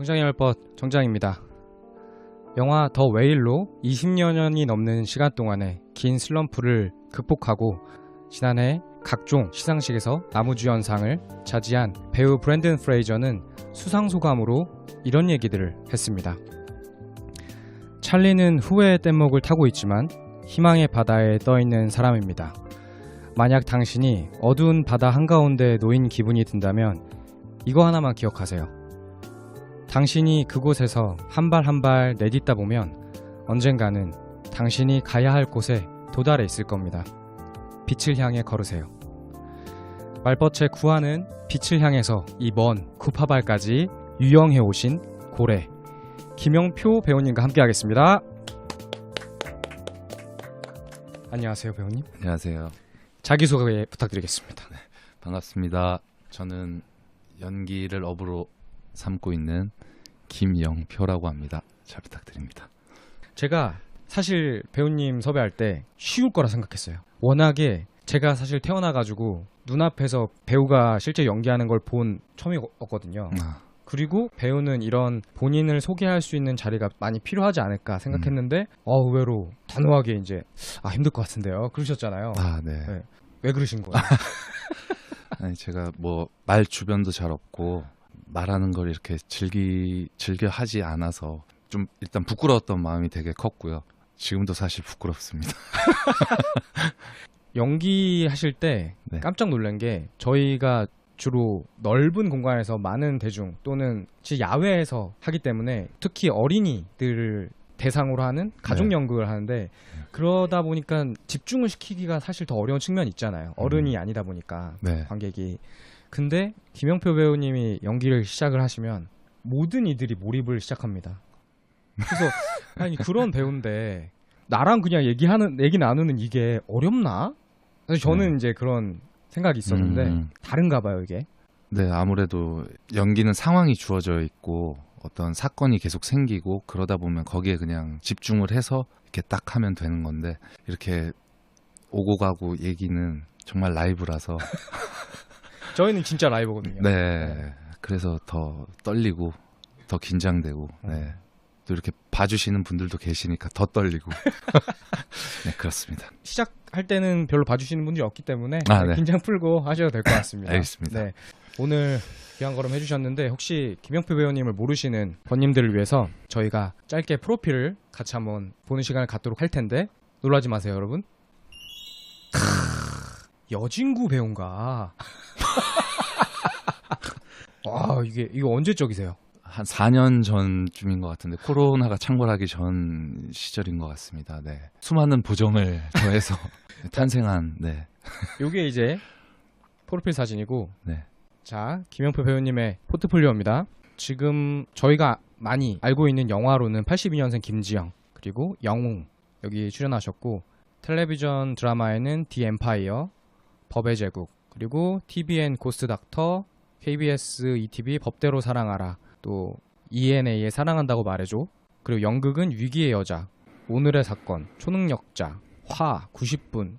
정장의 말벗 정장입니다. 영화 더 웨일로 20여 년이 넘는 시간 동안의 긴 슬럼프를 극복하고 지난해 각종 시상식에서 나무주연상을 차지한 배우 브랜든 프레이저는 수상 소감으로 이런 얘기들을 했습니다. 찰리는 후회의 뗏목을 타고 있지만 희망의 바다에 떠 있는 사람입니다. 만약 당신이 어두운 바다 한가운데 놓인 기분이 든다면 이거 하나만 기억하세요. 당신이 그곳에서 한 발 한 발 내딛다 보면 언젠가는 당신이 가야 할 곳에 도달해 있을 겁니다. 빛을 향해 걸으세요. 말벗의 구하는 빛을 향해서 이먼 구파발까지 유영해 오신 고래 김영표 배우님과 함께 하겠습니다. 안녕하세요 배우님. 안녕하세요. 자기소개 부탁드리겠습니다. 반갑습니다. 저는 연기를 업으로 삼고 있는 김영표라고 합니다. 잘 부탁드립니다. 제가 사실 배우님 섭외할 때 쉬울 거라 생각했어요. 워낙에 제가 사실 태어나가지고 눈앞에서 배우가 실제 연기하는 걸 본 처음이었거든요. 아, 그리고 배우는 이런 본인을 소개할 수 있는 자리가 많이 필요하지 않을까 생각했는데 어 의외로 단호하게 이제 아 힘들 것 같은데요. 그러셨잖아요. 아, 네. 네. 왜 그러신 거예요? 아니, 제가 뭐 말 주변도 잘 없고 말하는 걸 이렇게 즐기 즐겨 하지 않아서 좀 일단 부끄러웠던 마음이 되게 컸고요. 지금도 사실 부끄럽습니다. 연기하실 때 네. 깜짝 놀란 게 저희가 주로 넓은 공간에서 많은 대중 또는 야외에서 하기 때문에 특히 어린이들을 대상으로 하는 가족 네. 연극을 하는데 그러다 보니까 집중을 시키기가 사실 더 어려운 측면이 있잖아요. 어른이 아니다 보니까 네. 관객이. 근데 김영표 배우님이 연기를 시작을 하시면 모든 이들이 몰입을 시작합니다. 그래서 아니 그런 배우인데 나랑 그냥 얘기하는 얘기 나누는 이게 어렵나? 사실 저는 네. 이제 그런 생각이 있었는데 음. 다른가 봐요 이게. 네, 아무래도 연기는 상황이 주어져 있고 어떤 사건이 계속 생기고 그러다 보면 거기에 그냥 집중을 해서 이렇게 딱 하면 되는 건데 이렇게 오고 가고 얘기는 정말 라이브라서 저희는 진짜 라이브거든요. 네, 그래서 더 떨리고 더 긴장되고 네. 또 이렇게 봐주시는 분들도 계시니까 더 떨리고 네 그렇습니다. 시작할 때는 별로 봐주시는 분들이 없기 때문에 아, 네. 긴장 풀고 하셔도 될 것 같습니다. 알겠습니다. 네. 오늘 귀한 걸음 해주셨는데 혹시 김영표 배우님을 모르시는 번님들을 위해서 저희가 짧게 프로필을 같이 한번 보는 시간을 갖도록 할 텐데 놀라지 마세요 여러분. 크, 여진구 배우인가? 와 이게 이거 언제적이세요? 한 4년 전쯤인 것 같은데 코로나가 창궐하기 전 시절인 것 같습니다. 네, 수많은 보정을 더해서 탄생한 네, 요게 이제 프로필 사진이고 네. 자, 김영표 배우님의 포트폴리오입니다. 지금 저희가 많이 알고 있는 영화로는 82년생 김지영, 그리고 영웅 여기 출연하셨고 텔레비전 드라마에는 디 엠파이어, 법의 제국, 그리고 TVN 고스트 닥터, KBS ETV 법대로 사랑하라, 또 ENA의 사랑한다고 말해줘, 그리고 연극은 위기의 여자, 오늘의 사건, 초능력자, 화, 90분,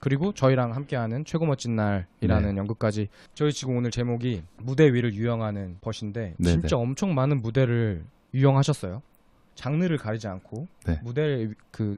그리고 저희랑 함께하는 최고 멋진 날이라는 연극까지. 저희 지금 오늘 제목이 무대 위를 유영하는 벗인데 네, 진짜 엄청 많은 무대를 유영하셨어요. 장르를 가리지 않고 네. 무대 그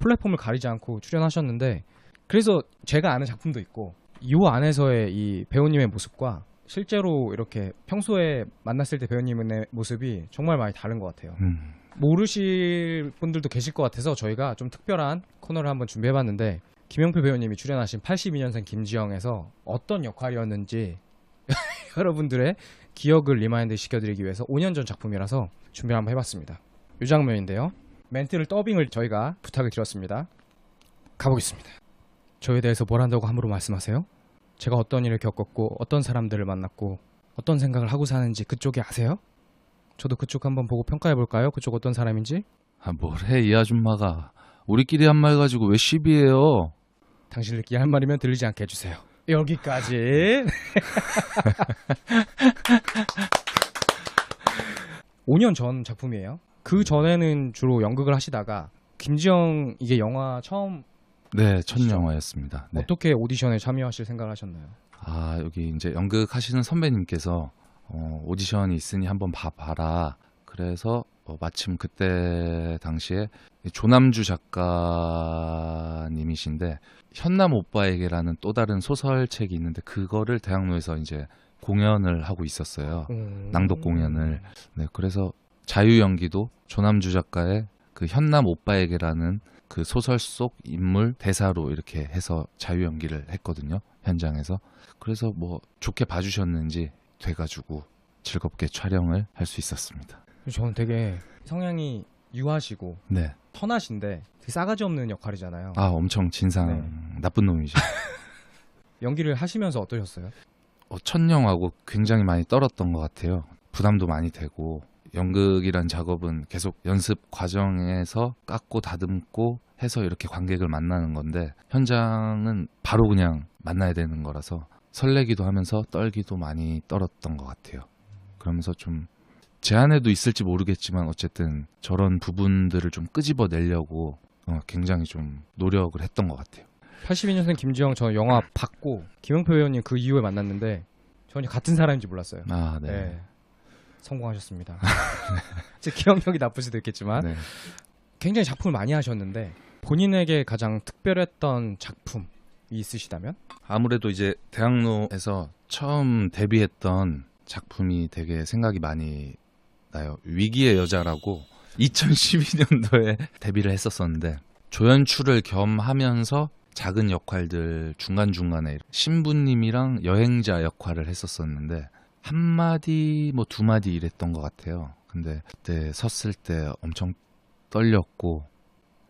플랫폼을 가리지 않고 출연하셨는데 그래서 제가 아는 작품도 있고 이 안에서의 이 배우님의 모습과 실제로 이렇게 평소에 만났을 때 배우님의 모습이 정말 많이 다른 것 같아요. 음, 모르실 분들도 계실 것 같아서 저희가 좀 특별한 코너를 한번 준비해봤는데 김영표 배우님이 출연하신 82년생 김지영에서 어떤 역할이었는지 여러분들의 기억을 리마인드 시켜드리기 위해서 5년 전 작품이라서 준비를 한번 해봤습니다. 이 장면인데요. 멘트를 더빙을 저희가 부탁을 드렸습니다. 가보겠습니다. 저에 대해서 뭘 한다고 함부로 말씀하세요? 제가 어떤 일을 겪었고 어떤 사람들을 만났고 어떤 생각을 하고 사는지 그쪽이 아세요? 저도 그쪽 한번 보고 평가해 볼까요? 그쪽 어떤 사람인지? 아, 뭘해 이 아줌마가 우리끼리 한 말 가지고 왜 시비해요? 당신들끼리 할 말이면 들리지 않게 해주세요. 여기까지. 5년 전 작품이에요. 그 전에는 주로 연극을 하시다가 김지영 이게 영화 처음 네, 첫? 영화였습니다. 네. 어떻게 오디션에 참여하실 생각을 하셨나요? 아 여기 이제 연극 하시는 선배님께서 어, 오디션이 있으니 한번 봐봐라. 그래서 어, 마침 그때 당시에 조남주 작가님이신데 현남 오빠에게라는 또 다른 소설책이 있는데 그거를 대학로에서 이제 공연을 하고 있었어요. 음. 낭독 공연을. 네, 그래서 자유 연기도 조남주 작가의 그 현남 오빠에게라는 그 소설 속 인물 대사로 이렇게 해서 자유 연기를 했거든요. 현장에서. 그래서 뭐 좋게 봐주셨는지 돼가지고 즐겁게 촬영을 할 수 있었습니다. 저는 되게 성향이 유하시고 네. 선하신데 되게 싸가지 없는 역할이잖아요. 아, 엄청 진상 네. 나쁜 놈이죠. 연기를 하시면서 어떠셨어요? 어, 첫 영화고 굉장히 많이 떨었던 것 같아요. 부담도 많이 되고 연극이란 작업은 계속 연습 과정에서 깎고 다듬고 해서 이렇게 관객을 만나는 건데 현장은 바로 그냥 만나야 되는 거라서 설레기도 하면서 떨기도 많이 떨었던 것 같아요. 그러면서 좀 제 안에도 있을지 모르겠지만 어쨌든 저런 부분들을 좀 끄집어내려고 어, 굉장히 좀 노력을 했던 것 같아요. 82년생 김지영 저 영화 봤고 김영표 배우님 그 이후에 만났는데 전혀 같은 사람인지 몰랐어요. 아, 네. 네. 성공하셨습니다. 제 기억력이 나쁠 수도 있겠지만 네. 굉장히 작품을 많이 하셨는데 본인에게 가장 특별했던 작품이 있으시다면? 아무래도 이제 대학로에서 처음 데뷔했던 작품이 되게 생각이 많이 나요. 위기의 여자라고 2012년도에 데뷔를 했었었는데 조연출을 겸하면서 작은 역할들 중간중간에 신부님이랑 여행자 역할을 했었었는데 한 마디 뭐 두 마디 이랬던 것 같아요. 근데 그때 섰을 때 엄청 떨렸고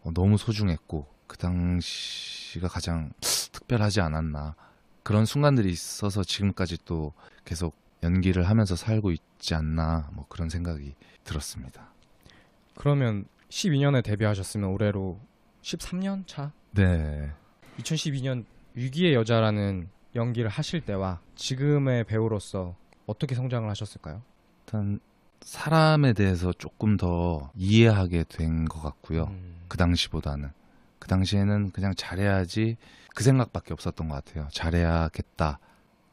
어, 너무 소중했고 그 당시가 가장 특별하지 않았나 그런 순간들이 있어서 지금까지 또 계속 연기를 하면서 살고 있지 않나 뭐 그런 생각이 들었습니다. 그러면 12년에 데뷔하셨으면 올해로 13년 차? 네. 2012년 위기의 여자라는 연기를 하실 때와 지금의 배우로서 어떻게 성장을 하셨을까요? 일단 사람에 대해서 조금 더 이해하게 된 것 같고요. 음, 그 당시보다는 그 당시에는 그냥 잘해야지 그 생각밖에 없었던 것 같아요. 잘해야겠다.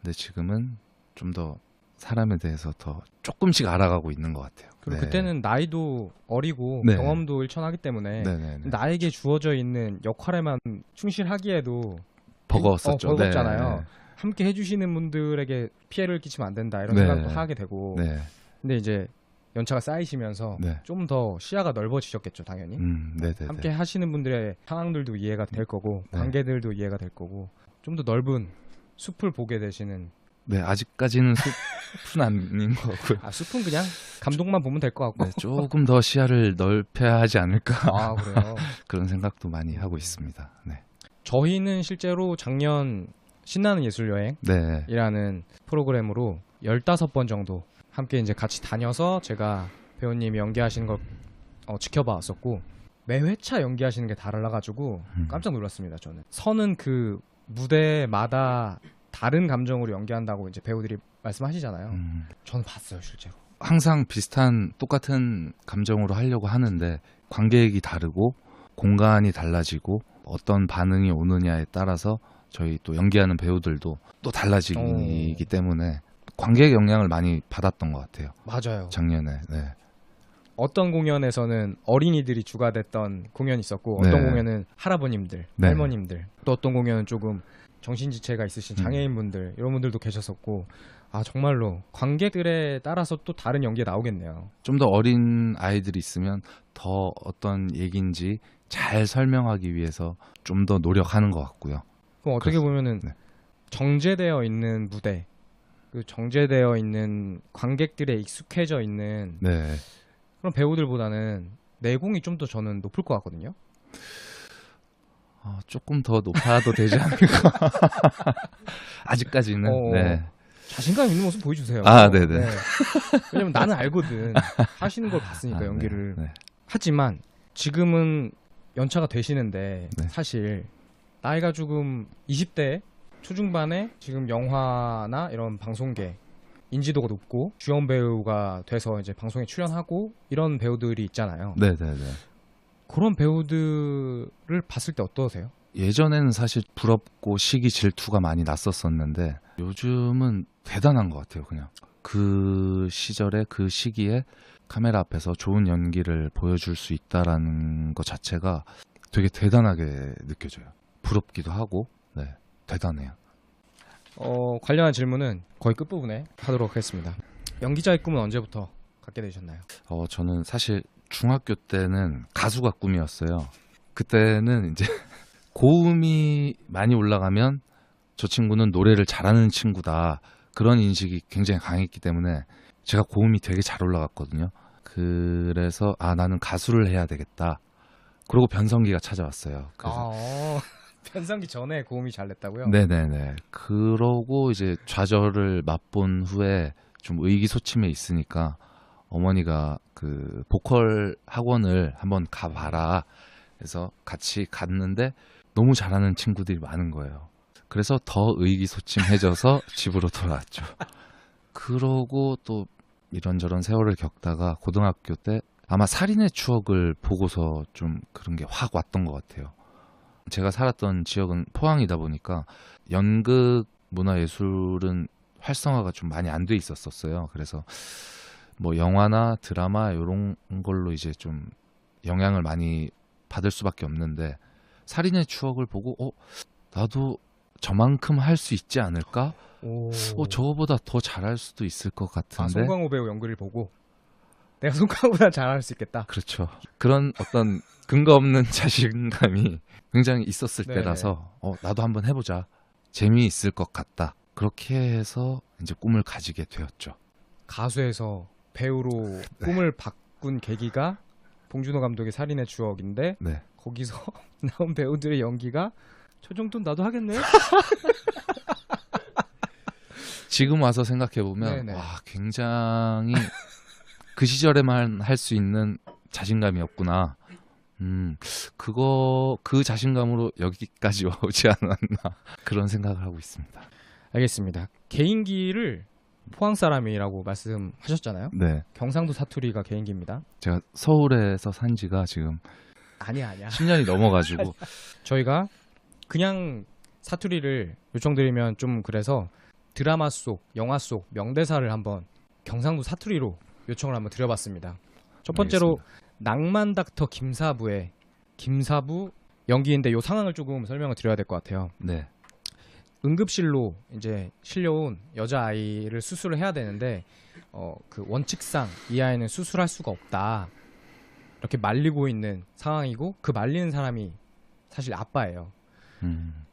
근데 지금은 좀 더 사람에 대해서 더 조금씩 알아가고 있는 것 같아요. 그리고 네. 그때는 나이도 어리고 네. 경험도 일천하기 때문에 네네네. 나에게 주어져 있는 역할에만 충실하기에도 버거웠었죠. 어, 버겁잖아요. 네. 함께 해주시는 분들에게 피해를 끼치면 안 된다 이런 네. 생각도 하게 되고 네. 근데 이제 연차가 쌓이시면서 네. 좀 더 시야가 넓어지셨겠죠 당연히 음, 네네네. 함께 하시는 분들의 상황들도 이해가 될 거고 네. 관계들도 이해가 될 거고 좀 더 넓은 숲을 보게 되시는 네, 아직까지는 숲은 아닌 것 같고요. 아 숲은 그냥 감독만 보면 될 것 같고 네, 조금 더 시야를 넓혀야 하지 않을까 아 그래요 그런 생각도 많이 하고 있습니다. 네. 저희는 실제로 작년 신나는 예술 여행이라는 네. 프로그램으로 15번 정도 함께 이제 같이 다녀서 제가 배우님이 연기하시는 걸 어, 지켜봐 왔었고 매 회차 연기하시는 게 달라가지고 음. 깜짝 놀랐습니다 저는 선은 그 무대마다 다른 감정으로 연기한다고 이제 배우들이 말씀하시잖아요 음, 저는 봤어요 실제로 항상 비슷한 똑같은 감정으로 하려고 하는데 관객이 다르고 공간이 달라지고 어떤 반응이 오느냐에 따라서 저희 또 연기하는 배우들도 또 달라지기 오. 때문에 관객 영향을 많이 받았던 것 같아요. 맞아요 작년에. 네. 어떤 공연에서는 어린이들이 주가 됐던 공연이 있었고 어떤 네. 공연은 할아버님들, 네. 할머님들, 또 어떤 공연은 조금 정신지체가 있으신 음. 장애인분들 이런 분들도 계셨었고 아 정말로 관객들에 따라서 또 다른 연기가 나오겠네요. 좀 더 어린 아이들이 있으면 더 어떤 얘기인지 잘 설명하기 위해서 좀 더 노력하는 것 같고요. 그럼 어떻게 그렇습니다. 보면은 네. 정제되어 있는 무대, 그 정제되어 있는 관객들에 익숙해져 있는 네. 그런 배우들보다는 내공이 좀 더 저는 높을 것 같거든요. 어, 조금 더 높아도 되지 않을까. 아직까지는. 어. 네. 자신감 있는 모습 보여주세요. 아, 네네. 왜냐면 나는 알거든. 하시는 걸 봤으니까 아, 네. 연기를. 네. 하지만 지금은 연차가 되시는데 네. 사실 나이가 조금 20대 초중반에 지금 영화나 이런 방송계 인지도가 높고 주연 배우가 돼서 이제 방송에 출연하고 이런 배우들이 있잖아요. 네, 네, 네. 그런 배우들을 봤을 때 어떠세요? 예전에는 사실 부럽고 시기 질투가 많이 났었었는데 요즘은 대단한 것 같아요. 그냥 그 시절에 그 시기에 카메라 앞에서 좋은 연기를 보여줄 수 있다라는 것 자체가 되게 대단하게 느껴져요. 부럽기도 하고, 네, 대단해요. 어, 관련한 질문은 거의 끝부분에 하도록 하겠습니다. 연기자의 꿈은 언제부터 갖게 되셨나요? 어, 저는 사실 중학교 때는 가수가 꿈이었어요. 그때는 이제 고음이 많이 올라가면 저 친구는 노래를 잘하는 친구다. 그런 인식이 굉장히 강했기 때문에 제가 고음이 되게 잘 올라갔거든요. 그래서 아 나는 가수를 해야 되겠다. 그러고 변성기가 찾아왔어요. 그래서 아, 변성기 전에 고음이 잘 냈다고요? 네네네. 그러고 이제 좌절을 맛본 후에 좀 의기소침해 있으니까 어머니가 그 보컬 학원을 한번 가봐라. 그래서 같이 갔는데 너무 잘하는 친구들이 많은 거예요. 그래서 더 의기소침해져서 집으로 돌아왔죠. 그러고 또 이런저런 세월을 겪다가 고등학교 때 아마 살인의 추억을 보고서 좀 그런 게 확 왔던 것 같아요. 제가 살았던 지역은 포항이다 보니까 연극 문화예술은 활성화가 좀 많이 안 돼 있었었어요. 그래서 뭐 영화나 드라마 이런 걸로 이제 좀 영향을 많이 받을 수밖에 없는데 살인의 추억을 보고 어 나도 저만큼 할 수 있지 않을까? 오. 어 저거보다 더 잘할 수도 있을 것 아, 같은데. 송강호 배우 연기를 보고 내가 송강호보다 잘할 수 있겠다. 그렇죠. 그런 어떤 근거 없는 자신감이 굉장히 있었을 네네. 때라서 어, 나도 한번 해보자. 재미있을 것 같다. 그렇게 해서 이제 꿈을 가지게 되었죠. 가수에서 배우로 네. 꿈을 바꾼 계기가 봉준호 감독의 살인의 추억인데 네. 거기서 나온 배우들의 연기가 저 정도는 나도 하겠네. 지금 와서 생각해 보면 네네. 와 굉장히 그 시절에만 할 수 있는 자신감이었구나. 음 그거 그 자신감으로 여기까지 오지 않았나 그런 생각을 하고 있습니다. 알겠습니다. 개인기를 포항 사람이라고 말씀하셨잖아요. 네, 경상도 사투리가 개인기입니다. 제가 서울에서 산 지가 지금 아니야 아니야. 10년이 넘어가지고 저희가 그냥 사투리를 요청드리면 좀 그래서 드라마 속, 영화 속 명대사를 한번 경상도 사투리로 요청을 한번 드려봤습니다. 첫 번째로 낭만 닥터 김사부의 김사부 연기인데 요 상황을 조금 설명을 드려야 될 것 같아요. 네, 응급실로 이제 실려온 여자 아이를 수술을 해야 되는데 어 그 원칙상 이 아이는 수술할 수가 없다 이렇게 말리고 있는 상황이고 그 말리는 사람이 사실 아빠예요. 음,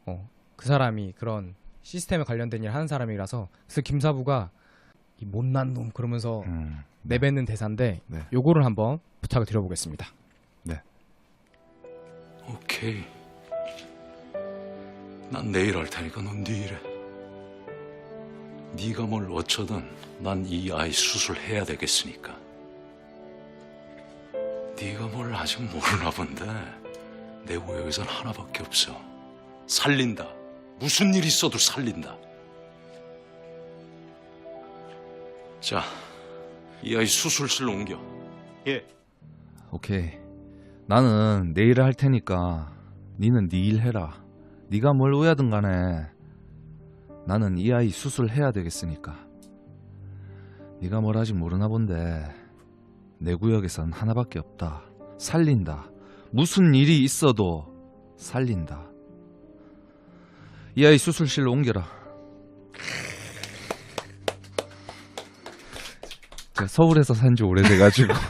그 사람이 그런 시스템에 관련된 일을 하는 사람이라서 그래서 김사부가 이 못난 놈 그러면서 음, 내뱉는 대사인데 네. 요거를 한번 부탁을 드려보겠습니다. 오케이. 난 내일 할 테니까 넌 내일해. 네가 뭘 어쩌든 난 이 아이 수술해야 되겠으니까. 네가 뭘 아직 모르나 본데 내 구역에선 하나밖에 없어. 살린다. 무슨 일 있어도 살린다. 자, 이 아이 수술실로 옮겨. 예. 오케이. 나는 내일 할 테니까 니는 네 일 해라. 네가 뭘 오야든 간에 나는 이 아이 수술해야 되겠으니까. 네가 뭘 아직 모르나 본데 내 구역에선 하나밖에 없다. 살린다. 무슨 일이 있어도 살린다. 이 아이 수술실로 옮겨라. 제가 서울에서 산 지 오래돼가지고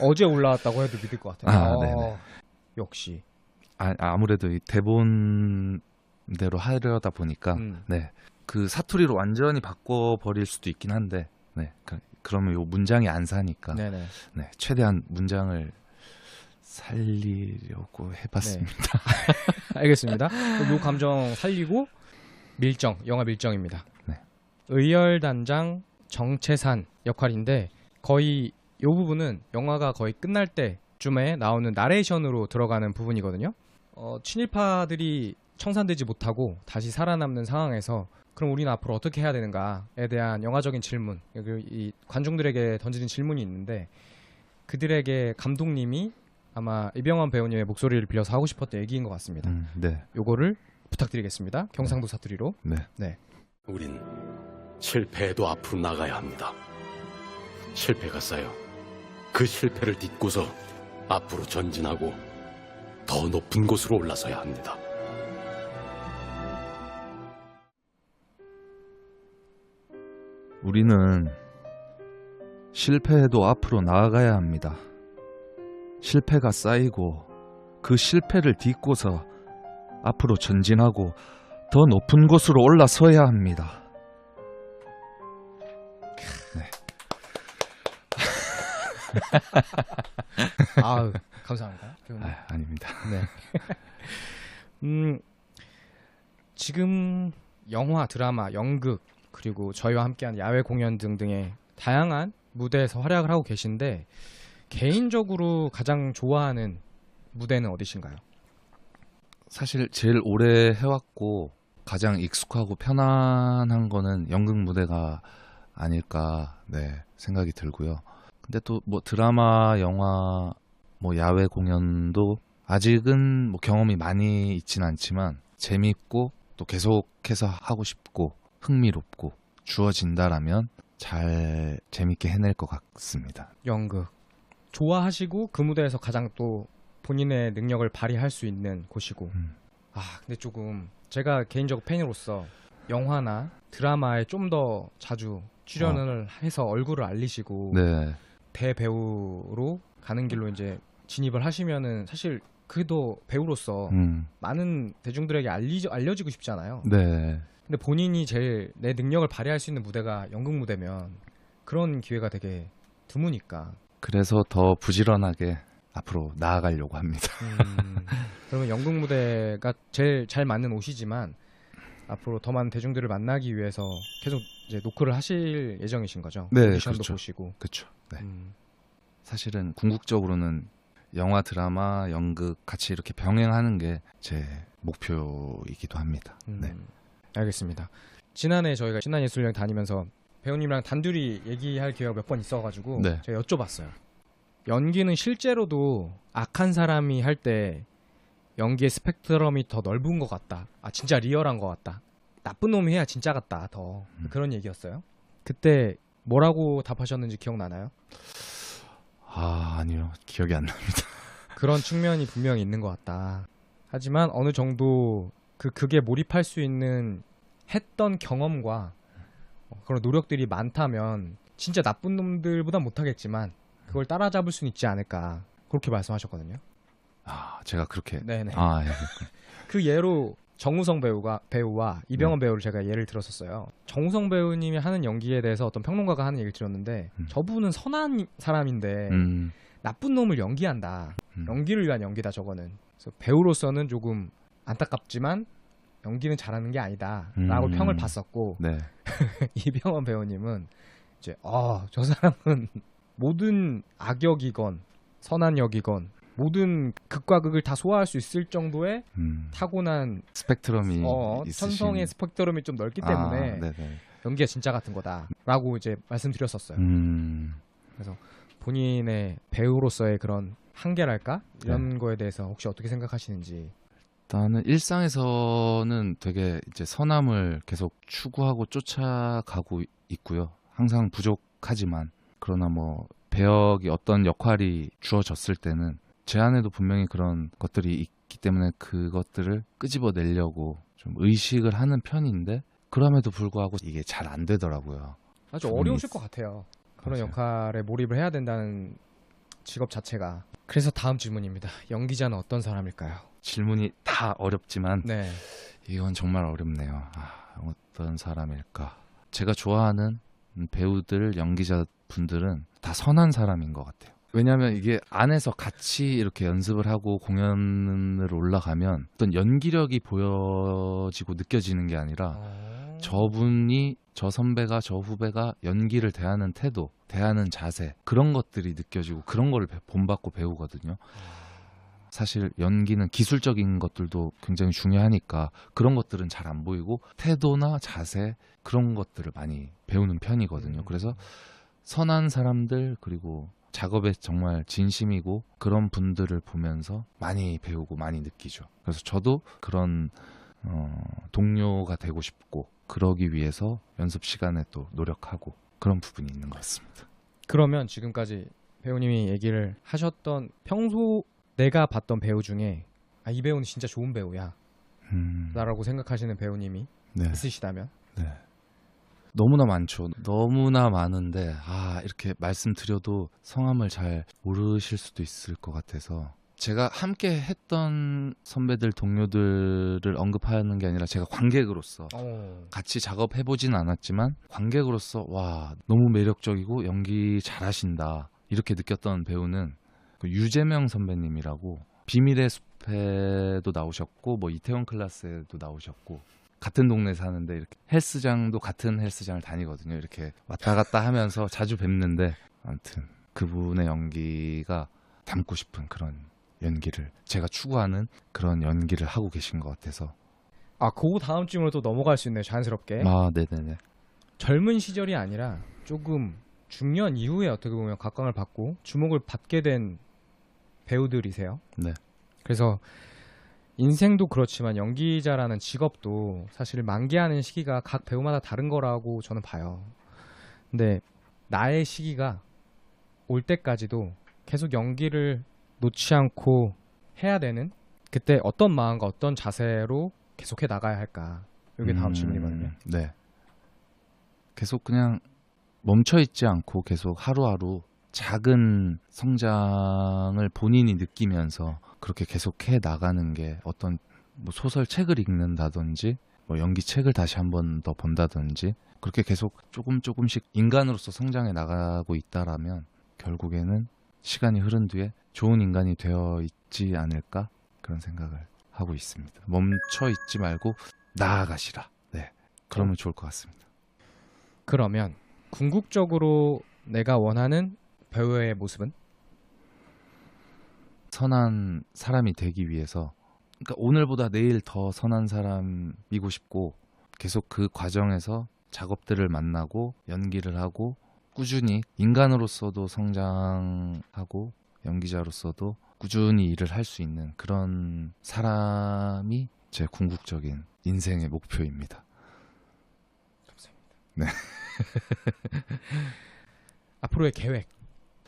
어제 올라왔다고 해도 믿을 것 같아요. 아, 어, 네네. 역시. 아, 아무래도 이 대본대로 하려다 보니까 음. 네. 그 사투리로 완전히 바꿔 버릴 수도 있긴 한데 네. 그, 그러면 요 문장이 안 사니까 네. 네 네. 최대한 문장을 살리려고 해 봤습니다. 알겠습니다. 요 감정 살리고 밀정, 영화 밀정입니다. 네. 의열단장 정채산 역할인데 거의 요 부분은 영화가 거의 끝날 때쯤에 나오는 나레이션으로 들어가는 부분이거든요. 어, 친일파들이 청산되지 못하고 다시 살아남는 상황에서 그럼 우리는 앞으로 어떻게 해야 되는가에 대한 영화적인 질문, 그리고 이 관중들에게 던지는 질문이 있는데 그들에게 감독님이 아마 이병헌 배우님의 목소리를 빌려서 하고 싶었던 얘기인 것 같습니다. 음, 네. 요거를 부탁드리겠습니다. 경상도 사투리로. 네. 우린 실패해도 앞으로 나가야 합니다. 실패가 쌓여 그 실패를 딛고서 앞으로 전진하고 더 높은 곳으로 올라서야 합니다. 우리는 실패해도 앞으로 나아가야 합니다. 실패가 쌓이고 그 실패를 딛고서 앞으로 전진하고 더 높은 곳으로 올라서야 합니다. 아유, 감사합니다. 아, 아닙니다. 네. 음, 지금 영화, 드라마, 연극 그리고 저희와 함께한 야외 공연 등등의 다양한 무대에서 활약을 하고 계신데 개인적으로 가장 좋아하는 무대는 어디신가요? 사실 제일 오래 해왔고 가장 익숙하고 편안한 거는 연극 무대가 아닐까 네 생각이 들고요. 근데 또 뭐 드라마, 영화, 뭐 야외 공연도 아직은 뭐 경험이 많이 있진 않지만 재밌고 또 계속해서 하고 싶고 흥미롭고 주어진다라면 잘 재밌게 해낼 것 같습니다. 연극. 좋아하시고 그 무대에서 가장 또 본인의 능력을 발휘할 수 있는 곳이고. 음. 아, 근데 조금 제가 개인적 팬으로서 영화나 드라마에 좀 더 자주 출연을 해서 얼굴을 알리시고 네, 대배우로 가는 길로 이제 진입을 하시면은 사실 그도 배우로서 음, 많은 대중들에게 알리, 알려지고 싶잖아요. 네. 근데 본인이 제일 내 능력을 발휘할 수 있는 무대가 연극 무대면 그런 기회가 되게 드무니까. 그래서 더 부지런하게 앞으로 나아가려고 합니다. 음, 그러면 연극 무대가 제일 잘 맞는 옷이지만 앞으로 더 많은 대중들을 만나기 위해서 계속 이제 노크를 하실 예정이신 거죠. 네, 오디션도 그렇죠. 보시고. 그렇죠. 네. 음, 사실은 궁극적으로는 영화, 드라마, 연극 같이 이렇게 병행하는 게 제 목표이기도 합니다. 음, 네. 알겠습니다. 지난해 저희가 신한예술여행 다니면서 배우님이랑 단둘이 얘기할 기회가 몇 번 있어가지고 네. 제가 여쭤봤어요. 연기는 실제로도 악한 사람이 할 때 연기의 스펙트럼이 더 넓은 것 같다. 아 진짜 리얼한 것 같다. 나쁜 놈이 해야 진짜 같다. 더 음. 그런 얘기였어요. 그때 뭐라고 답하셨는지 기억나나요? 아, 아니요. 기억이 안 납니다. 그런 측면이 분명히 있는 것 같다. 하지만 어느 정도 그 극에 몰입할 수 있는 했던 경험과 어, 그런 노력들이 많다면 진짜 나쁜 놈들보다 못하겠지만 그걸 따라잡을 수는 있지 않을까 그렇게 말씀하셨거든요. 아, 제가 그렇게 네네. 아, 예. 그 예로 정우성 배우가 배우와 이병헌 배우를 제가 예를 들었었어요. 정우성 배우님이 하는 연기에 대해서 어떤 평론가가 하는 얘기를 들었는데 음. 저분은 선한 사람인데 음, 나쁜 놈을 연기한다. 음. 연기를 위한 연기다 저거는. 그래서 배우로서는 조금 안타깝지만 연기는 잘하는 게 아니다라고 음. 평을 받았고 네. 이병헌 배우님은 이제 아저 사람은 모든 악역이건 선한 역이건 모든 극과 극을 다 소화할 수 있을 정도의 음. 타고난 스펙트럼이 어, 있으신 천성의 스펙트럼이 좀 넓기 때문에 아. 연기가 진짜 같은 거다라고 이제 말씀드렸었어요. 음. 본인의 배우로서의 그런 한계랄까 이런 네. 거에 대해서 혹시 어떻게 생각하시는지. 일단은 일상에서는 되게 이제 선함을 계속 추구하고 쫓아가고 있고요. 항상 부족하지만 그러나 뭐 배역이 어떤 역할이 주어졌을 때는 제 안에도 분명히 그런 것들이 있기 때문에 그것들을 끄집어내려고 좀 의식을 하는 편인데 그럼에도 불구하고 이게 잘 안 되더라고요. 아주 어려우실 있- 것 같아요. 그런 맞아요. 역할에 몰입을 해야 된다는 직업 자체가. 그래서 다음 질문입니다. 연기자는 어떤 사람일까요? 질문이 다 어렵지만 네. 이건 정말 어렵네요. 아, 어떤 사람일까? 제가 좋아하는 배우들, 연기자 분들은 다 선한 사람인 것 같아요. 왜냐하면 이게 안에서 같이 이렇게 연습을 하고 공연을 올라가면 어떤 연기력이 보여지고 느껴지는 게 아니라 어... 저분이 저 선배가 저 후배가 연기를 대하는 태도, 대하는 자세 그런 것들이 느껴지고 그런 걸 배- 본받고 배우거든요. 사실 연기는 기술적인 것들도 굉장히 중요하니까 그런 것들은 잘 안 보이고 태도나 자세 그런 것들을 많이 배우는 편이거든요. 음. 그래서 선한 사람들 그리고 작업에 정말 진심이고 그런 분들을 보면서 많이 배우고 많이 느끼죠. 그래서 저도 그런 어, 동료가 되고 싶고 그러기 위해서 연습 시간에 또 노력하고 그런 부분이 있는 것 같습니다. 그러면 지금까지 배우님이 얘기를 하셨던 평소 내가 봤던 배우 중에 아, 이 배우는 진짜 좋은 배우야 음, 라고 생각하시는 배우님이 네. 있으시다면 네. 너무나 많죠. 너무나 많은데 아 이렇게 말씀드려도 성함을 잘 모르실 수도 있을 것 같아서 제가 함께 했던 선배들 동료들을 언급하는 게 아니라 제가 관객으로서 어. 같이 작업해보진 않았지만 관객으로서 와 너무 매력적이고 연기 잘하신다 이렇게 느꼈던 배우는 그 유재명 선배님이라고 비밀의 숲에도 나오셨고 뭐 이태원 클라스에도 나오셨고 같은 동네 사는데 이렇게 헬스장도 같은 헬스장을 다니거든요 이렇게 왔다 갔다 하면서 자주 뵙는데 아무튼 그분의 연기가 닮고 싶은 그런 연기를 제가 추구하는 그런 연기를 하고 계신 것 같아서 아, 그 다음 질문으로 또 넘어갈 수 있네요. 자연스럽게. 아 네네네 젊은 시절이 아니라 조금 중년 이후에 어떻게 보면 각광을 받고 주목을 받게 된 배우들이세요. 네. 그래서 인생도 그렇지만 연기자라는 직업도 사실 만개하는 시기가 각 배우마다 다른 거라고 저는 봐요. 근데 나의 시기가 올 때까지도 계속 연기를 놓지 않고 해야 되는 그때 어떤 마음과 어떤 자세로 계속해 나가야 할까? 이게 다음 음, 질문이거든요. 네. 계속 그냥 멈춰 있지 않고 계속 하루하루 작은 성장을 본인이 느끼면서 그렇게 계속 해 나가는 게 어떤 뭐 소설 책을 읽는다든지 뭐 연기 책을 다시 한 번 더 본다든지 그렇게 계속 조금 조금씩 인간으로서 성장해 나가고 있다라면 결국에는 시간이 흐른 뒤에 좋은 인간이 되어 있지 않을까 그런 생각을 하고 있습니다. 멈춰 있지 말고 나아가시라. 네. 그러면 좋을 것 같습니다. 그러면 궁극적으로 내가 원하는 배우의 모습은 선한 사람이 되기 위해서 그러니까 오늘보다 내일 더 선한 사람이고 싶고 계속 그 과정에서 작업들을 만나고 연기를 하고 꾸준히 인간으로서도 성장하고 연기자로서도 꾸준히 일을 할 수 있는 그런 사람이 제 궁극적인 인생의 목표입니다. 앞으로의 계획.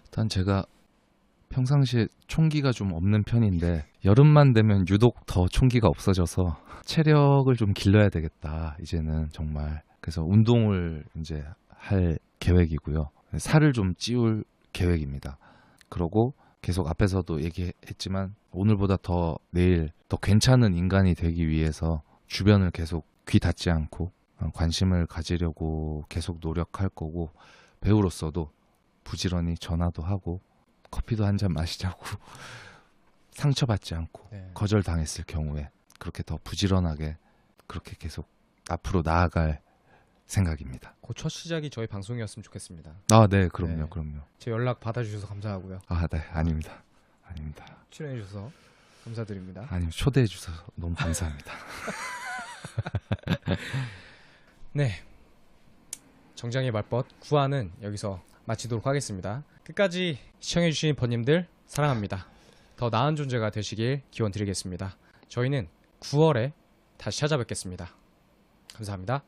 일단 제가 평상시에 총기가 좀 없는 편인데 여름만 되면 유독 더 총기가 없어져서 체력을 좀 길러야 되겠다 이제는 정말. 그래서 운동을 이제 할 계획이고요. 살을 좀 찌울 계획입니다. 그러고 계속 앞에서도 얘기했지만 오늘보다 더 내일 더 괜찮은 인간이 되기 위해서 주변을 계속 귀 닫지 않고 어, 관심을 가지려고 계속 노력할 거고 배우로서도 부지런히 전화도 하고 커피도 한 잔 마시자고 상처받지 않고 네. 거절당했을 경우에 그렇게 더 부지런하게 그렇게 계속 앞으로 나아갈 생각입니다. 그 첫 시작이 저희 방송이었으면 좋겠습니다. 아, 네, 그럼요, 네. 그럼요. 제 연락 받아주셔서 감사하고요. 아, 네, 아닙니다. 아닙니다. 출연해 주셔서 감사드립니다. 아니 초대해 주셔서 너무 감사합니다. 네. 정장의 말벗 9화는 여기서 마치도록 하겠습니다. 끝까지 시청해주신 번님들 사랑합니다. 더 나은 존재가 되시길 기원 드리겠습니다. 저희는 9월에 다시 찾아뵙겠습니다. 감사합니다.